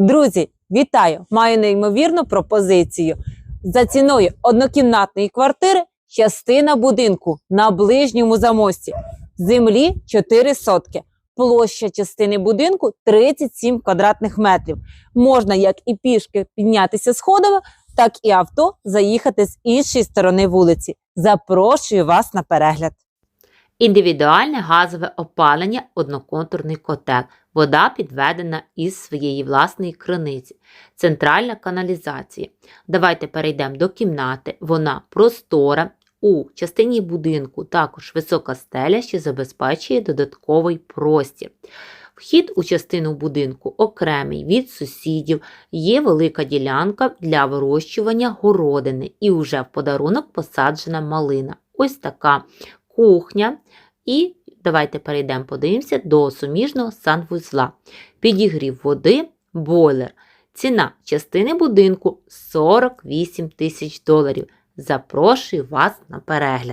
Друзі, вітаю! Маю неймовірну пропозицію. За ціною однокімнатної квартири частина будинку на ближньому замості. Землі 4 сотки. Площа частини будинку 37 квадратних метрів. Можна як і пішки піднятися сходами, так і авто заїхати з іншої сторони вулиці. Запрошую вас на перегляд. Індивідуальне газове опалення, одноконтурний котел. Вода підведена із своєї власної криниці. Центральна каналізація. Давайте перейдемо до кімнати. Вона простора. У частині будинку також висока стеля, що забезпечує додатковий простір. Вхід у частину будинку окремий від сусідів, є велика ділянка для вирощування городини і вже в подарунок посаджена малина. Ось така кухня. І давайте перейдемо, подивимося до суміжного санвузла. Підігрів води, бойлер. Ціна частини будинку 48 тисяч доларів. Запрошую вас на перегляд.